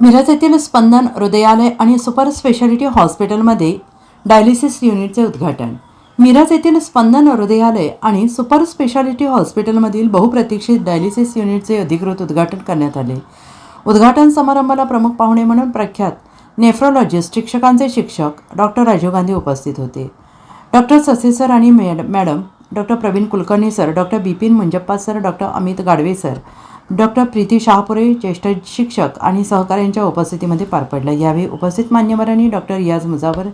मिरज येथील स्पंदन हृदयालय आणि super speciality हॉस्पिटलमध्ये डायलिसिस युनिटचे उद्घाटन. मिरज येथील स्पंदन हृदयालय आणि सुपर स्पेशालिटी हॉस्पिटलमधील बहुप्रतीक्षित डायलिसिस युनिटचे अधिकृत उद्घाटन करण्यात आले. उद्घाटन समारंभाला प्रमुख पाहुणे म्हणून प्रख्यात नेफ्रोलॉजिस्ट शिक्षकांचे शिक्षक डॉक्टर राजीव गांधी उपस्थित होते. डॉक्टर ससे सर आणि mad madam doctor Praveen Kulkarni sir doctor Bipin Munjappa sir doctor Amit Gadve sir doctor Preeti Shahapure ज्येष्ठ शिक्षक आणि सहकाऱ्यांच्या उपस्थितीमध्ये पार पडला. यावेळी उपस्थित मान्यवरांनी डॉक्टर रियाज मुजावर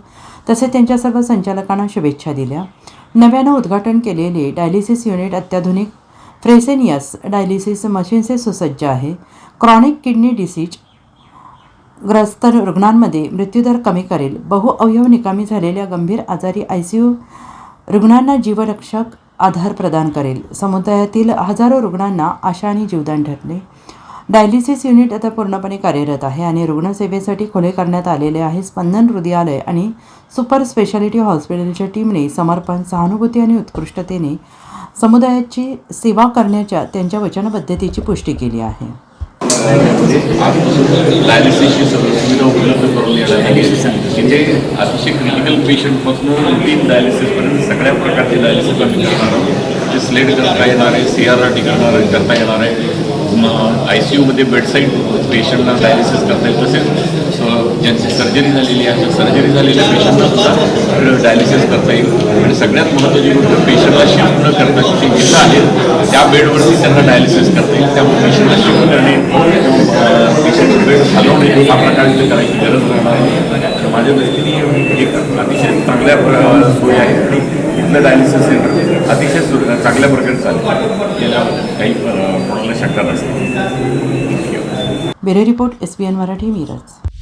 तसेच त्यांच्या सर्व संचालकांना शुभेच्छा दिल्या. नव्यानं उद्घाटन केलेले डायलिसिस युनिट अत्याधुनिक फ्रेसेनियस डायलिसिस मशीनचे सुसज्ज आहे. क्रॉनिक किडनी डिसीज ग्रस्त रुग्णांमध्ये मृत्यूदर कमी करेल. बहुअवयव निकामी झालेल्या गंभीर आजारी आय सी यू रुग्णांना जीवरक्षक आधार प्रदान करेल. समुदायातील हजारो रुग्णांना आशा आणि जीवदान ठरले. डायलिसिस युनिट आता पूर्णपणे कार्यरत आहे आणि रुग्णसेवेसाठी खुले करण्यात आलेले आहे स्पंदन हृदयालय आणि सुपर स्पेशालिटी हॉस्पिटलच्या टीमने समर्पण सहानुभूती आणि उत्कृष्टतेने समुदायाची सेवा करण्याच्या त्यांच्या वचनबद्धतेची पुष्टी केली आहे. डायलिसिसची म्हणजे अतिशय क्रिटिकल पेशंटपासून तीन डायलिसिसपर्यंत सगळ्या प्रकारचे डायलिसिस आम्ही करणार आहोत. जे स्लेट करता येणार आहे सी आर आर टी करणार करता येणार आहे. आय सी यूमध्ये बेडसाईड पेशंटला डायलिसिस करता येईल. तसेच ज्यांची सर्जरी झालेली आहे सर्जरी झालेल्या पेशंटला सुद्धा डायलिसिस करता येईल. आणि सगळ्यात महत्त्वाची गोष्ट पेशंटला शिफ्ट न करता ते जिल्हा आहेत त्या बेडवरती त्यांना डायलिसिस करता येईल. त्यामुळे पेशंटला शिफ्ट करणे पेशंट बेड करायची गरज राहणार माझ्या दृष्टीने एक अतिशय चांगल्या सोयी आहेत आणि इथलं डायलिसिस सेंटर अतिशय चांगल्या प्रकारे चालतं याला काही कोणाला शंका नसते bureau report S B N Marathi Miraj.